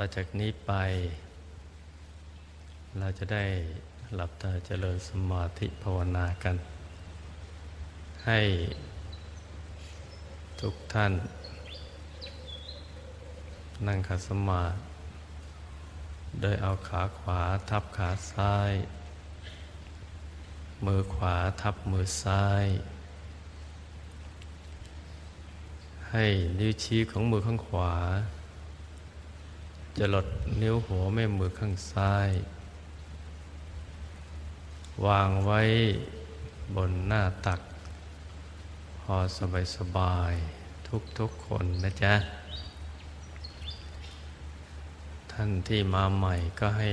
ต่อจากนี้ไป เราจะได้หลับตาเจริญสมาธิภาวนากัน ให้ทุกท่าน นั่งขัดสมาธิโดยเอาขาขวาทับขาซ้าย มือขวาทับมือซ้าย ให้นิ้วชี้ของมือข้างขวา จะหลดนิ้วหัวแม่มือข้างซ้าย วางไว้บนหน้าตัก พอสบายสบายทุกทุกคนนะจ๊ะ ท่านที่มาใหม่ก็ให้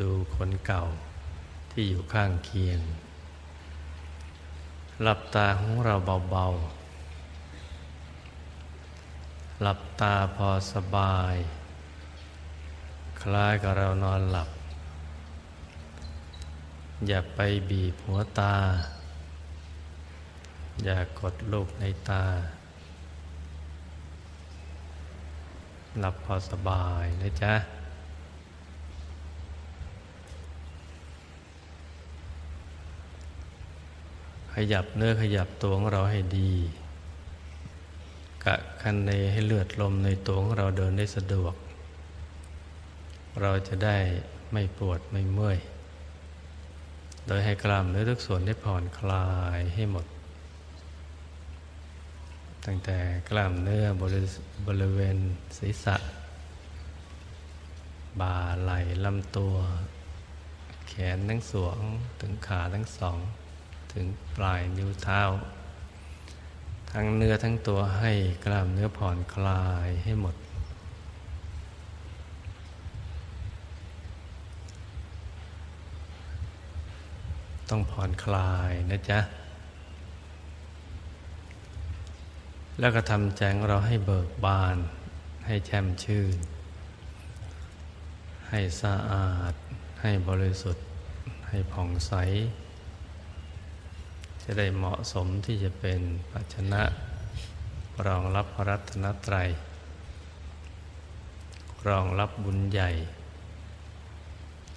ดูคนเก่าที่อยู่ข้างเคียง หลับตาของเราเบาๆหลับตาพอสบาย คล้ายกับเรานอนหลับ อย่าไปบีบหัวตา อย่ากดลูกในตา หลับพอสบายนะจ๊ะ ขยับเนื้อขยับตัวของเราให้ดีกะคันเนให้เลือดลมในตัวของเราเดินได้สะดวก เราจะได้ไม่ปวดไม่เมื่อย โดยให้กล้ามเนื้อทุกส่วนได้ผ่อนคลายให้หมด ตั้งแต่กล้ามเนื้อบริบรเวณศีรษะ บ่าไหล่ลำตัว แขนทั้งสวงถึงขาทั้งสอง ถึงปลายนิ้วเท้า ทั้งเนื้อทั้งตัวให้กล้ามเนื้อผ่อนคลายให้หมด ต้องผ่อนคลายนะจ๊ะ แล้วก็ทำใจงเราให้เบิกบาน ให้แช่มชื่น ให้สะอาด ให้บริสุทธิ์ ให้ผ่องใส จะได้เหมาะสมที่จะเป็นภาชนะรองรับพระรัตนตรัย รองรับบุญใหญ่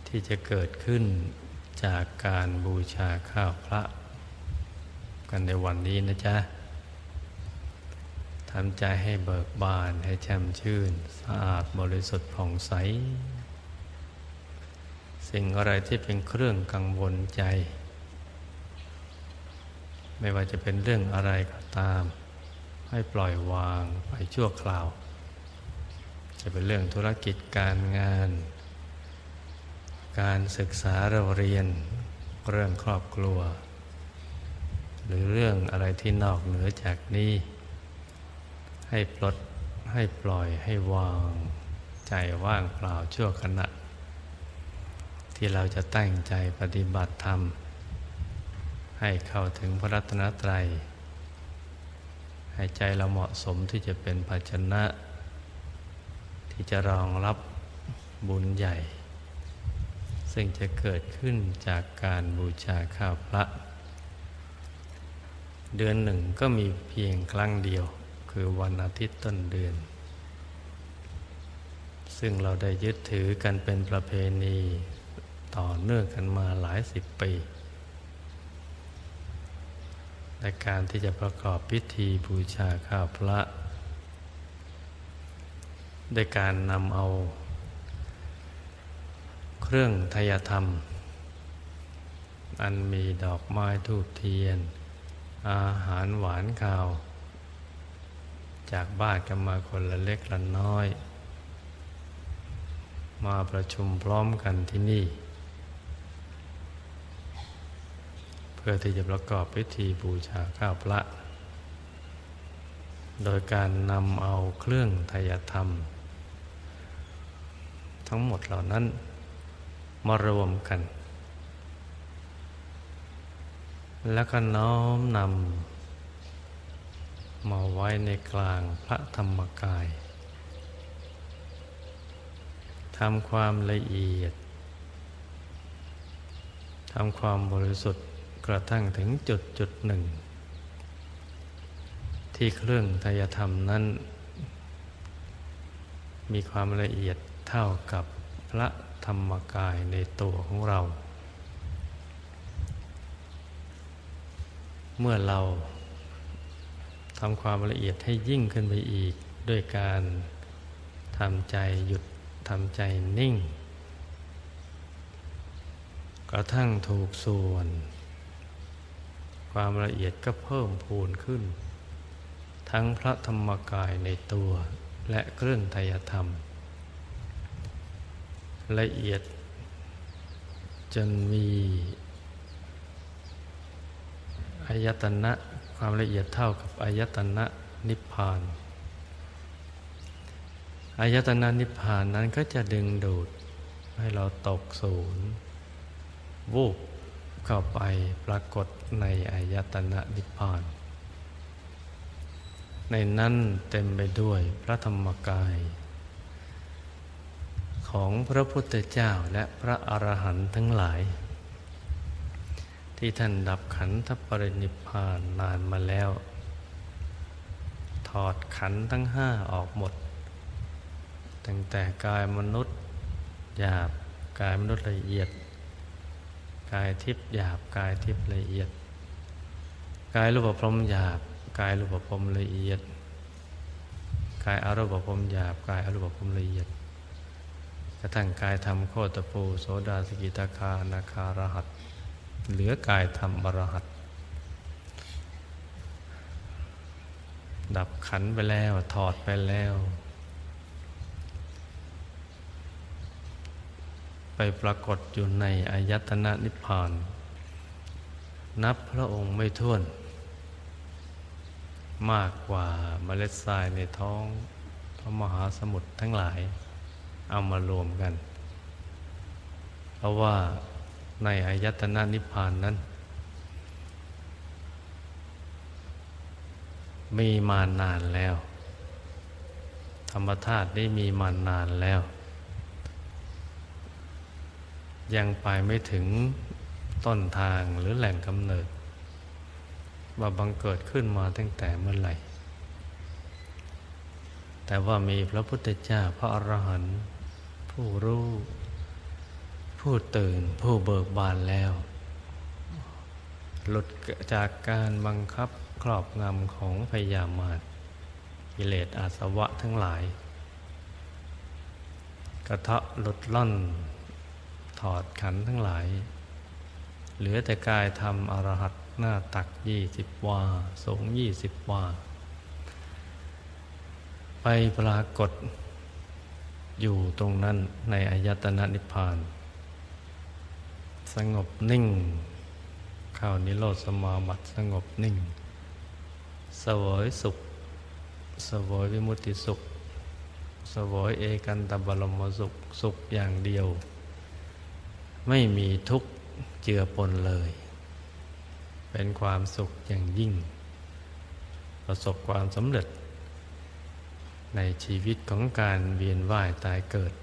ที่จะเกิดขึ้น จากการบูชาข้าวพระ กันในวันนี้นะจ๊ะทำใจให้เบิกบานให้แช่มชื่น สะอาดบริสุทธิ์ผ่องใส สิ่งอะไรที่เป็นเครื่องกังวลใจ ไม่ว่าจะเป็นเรื่องอะไรก็ตาม ให้ปล่อยวางไปชั่วคราว จะเป็นเรื่องธุรกิจการงาน การศึกษาเราเรียนเรื่องครอบครัว หรือเรื่องอะไรที่นอกเหนือจากนี้ ให้ปลดให้ปล่อยให้วางใจว่างเปล่าชั่วขณะ ที่เราจะตั้งใจปฏิบัติธรรม ให้เข้าถึงพระรัตนตรัย ให้ใจเราเหมาะสมที่จะเป็นภาชนะ ที่จะรองรับบุญใหญ่ ซึ่งจะเกิดขึ้นจากการบูชาข้าวพระ เดือนหนึ่งก็มีเพียงครั้งเดียว คือวันอาทิตย์ต้นเดือน ซึ่งเราได้ยึดถือกันเป็นประเพณีต่อเนื่องกันมาหลายสิบปีในการที่จะประกอบพิธีบูชาข้าวพระด้วยการนำเอา เครื่องทยธรรม อันมีดอกไม้ทูบเทียน อาหารหวานข้าว จากบ้านกันมาคนละเล็กละน้อย มาประชุมพร้อมกันที่นี่ เพื่อที่จะประกอบพิธีบูชาข้าวพระ โดยการนำเอาเครื่องทยธรรมทั้งหมดเหล่านั้น มารวมกัน แล้วก็น้อมนำมาไว้ในกลางพระธรรมกายทำความละเอียดทำความบริสุทธิ์กระทั่งถึงจุดจุดหนึ่ง ที่เครื่องทายธรรมนั้น มีความละเอียดเท่ากับพระ ธรรมกายในตัวของเรา เมื่อเราทำความละเอียดให้ยิ่งขึ้นไปอีก ด้วยการทำใจหยุดทำใจนิ่ง กระทั่งถูกส่วน ความละเอียดก็เพิ่มพูนขึ้น ทั้งพระธรรมกายในตัวและเครื่องไตยธรรม ละเอียด จนมีอายตนะความละเอียดเท่ากับอายตนะนิพพานอายตนะนิพพานนั้นก็จะดึงดูดให้เราตกศูนย์วูบเข้าไปปรากฏในอายตนะนิพพาน ในนั้นเต็มไปด้วยพระธรรมกาย ของพระพุทธเจ้าและพระอรหันต์ทั้งหลาย ที่ท่านดับขันธปรินิพพานนานมาแล้ว ถอดขันทั้งห้าออกหมด ตั้งแต่กายมนุษย์หยาบกายมนุษย์ละเอียด กายทิพย์หยาบกายทิพย์ละเอียด กายรูปพรมหยาบกายรูปพรมละเอียด กายอารูปพรมหยาบกายอารูปพรมละเอียด กระทั่งกายธรรมโคตปูโสดาสกิตาคานาคารหัตเหลือกายธรรมบรหัตดับขันไปแล้วถอดไปแล้ว ไปปรากฏอยู่ในอายตนะนิพพาน นับพระองค์ไม่ท้วน มากกว่าเมล็ดทรายในท้องพระมหาสมุทรทั้งหลาย เอามารวมกัน เพราะว่าในอายตนะนิพพานนั้น มีมานานแล้ว ธรรมธาตุได้มีมานานแล้ว ยังไปไม่ถึงต้นทางหรือแหล่งกำเนิด ว่าบังเกิดขึ้นมาตั้งแต่เมื่อไหร่ แต่ว่ามีพระพุทธเจ้าพระอรหันต์ ผู้รู้ ผู้ตื่นผู้เบิกบานแล้ว หลุดจากการบังคับครอบงำของพยามารกิเลสอาสวะทั้งหลาย กระเทาะหลุดล่อน ถอดขันทั้งหลาย เหลือแต่กายทำอรหัตหน้าตักยี่สิบวาสูงยี่สิบวาไปปรากฏ อยู่ตรงนั้นในอายตนะนิพพาน สงบนิ่ง เข้านิโรธสมาบัติสงบนิ่งสวยสุขสวยวิมุติสุขสวยเอกันตบรมสุขสุขอย่างเดียว ไม่มีทุกข์เจือปนเลย เป็นความสุขอย่างยิ่ง ประสบความสำเร็จ ในชีวิตของการเวียนว่ายตายเกิด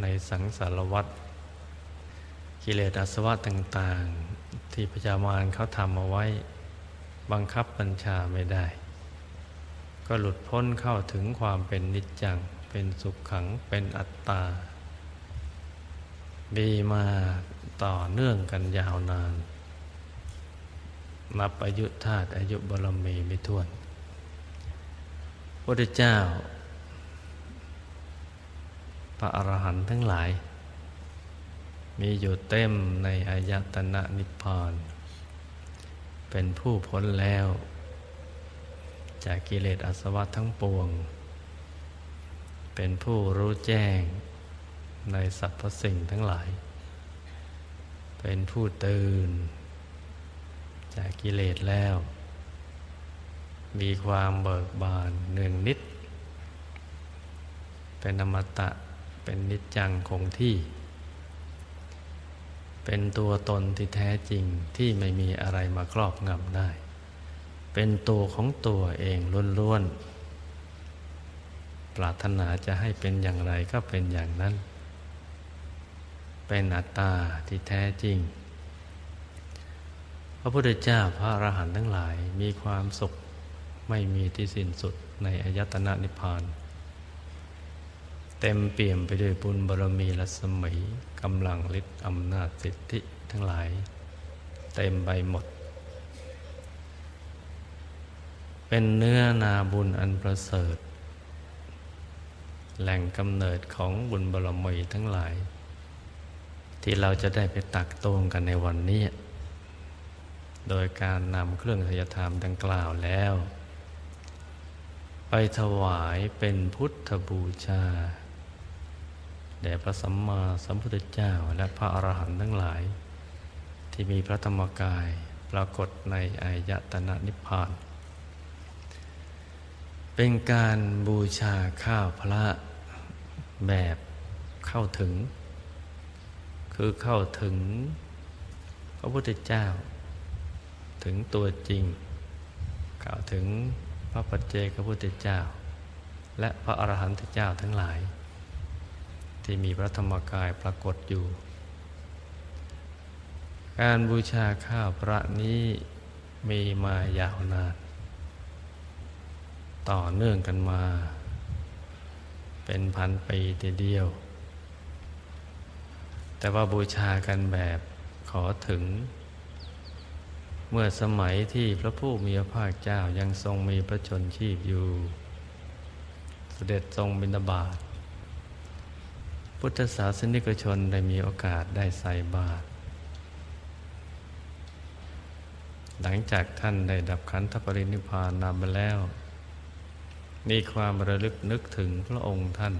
ในสังสารวัฏกิเลสอาสวะต่าง ๆ ที่พระจามารเขาทำเอาไว้ บังคับบัญชาไม่ได้ ก็หลุดพ้นเข้าถึงความเป็นนิจจัง เป็นสุขขังเป็นอัตตา มีมาต่อเนื่องกันยาวนาน นับอายุธาตุอายุบรมีไม่ถ้วน พระเจ้า พระอรหันต์ทั้งหลาย มีอยู่เต็มในอายตนะนิพพานเป็นผู้พ้นแล้ว จากกิเลสอาสวะทั้งปวง เป็นผู้รู้แจ้งในสรรพสิ่งทั้งหลาย เป็นผู้ตื่น จากกิเลสแล้ว มีความเบิกบานเนืองนิด เป็นอมตะเป็นนิจจังคงที่ เป็นตัวตนที่แท้จริงที่ไม่มีอะไรมาครอบงำได้ เป็นตัวของตัวเองล้วนๆ ปรารถนาจะให้เป็นอย่างไรก็เป็นอย่างนั้น เป็นอัตตาที่แท้จริงพระพุทธเจ้าพระอรหันต์ทั้งหลายมีความสุข ไม่มีที่สิ้นสุดในอายตนะนิพพาน เต็มเปี่ยมไปด้วยบุญบารมีรัศมีกำลังฤทธิ์อำนาจสิทธิทั้งหลาย เต็มใบหมด เป็นเนื้อนาบุญอันประเสริฐ แหล่งกำเนิดของบุญบารมีทั้งหลาย ที่เราจะได้ไปตักตวงกันในวันนี้ โดยการนำเครื่องทยธรรมดังกล่าวแล้ว ไปถวายเป็นพุทธบูชา แด่พระสัมมาสัมพุทธเจ้าและพระอรหันต์ทั้งหลาย ที่มีพระธรรมกายปรากฏในอายตนะนิพพาน เป็นการบูชาข้าวพระแบบเข้าถึง คือเข้าถึงพระพุทธเจ้า ถึงตัวจริงกล่าวถึง พระปัจเจกพุทธเจ้า และพระอรหันตเจ้าทั้งหลาย ที่มีพระธรรมกายปรากฏอยู่ การบูชาข้าวพระนี้มีมายาวนาน ต่อเนื่องกันมา เป็นพันปีทีเดียว แต่ว่าบูชากันแบบขอถึง เมื่อสมัยที่พระผู้มีพระภาคเจ้ายังทรงมีพระชนชีพอยู่ เสด็จทรงบิณฑบาตพุทธศาสนิกชนได้มีโอกาสได้ใส่บาตรหลังจากท่านได้ดับขันธปรินิพพานนานไปแล้ว มีความระลึกนึกถึงพระองค์ท่าน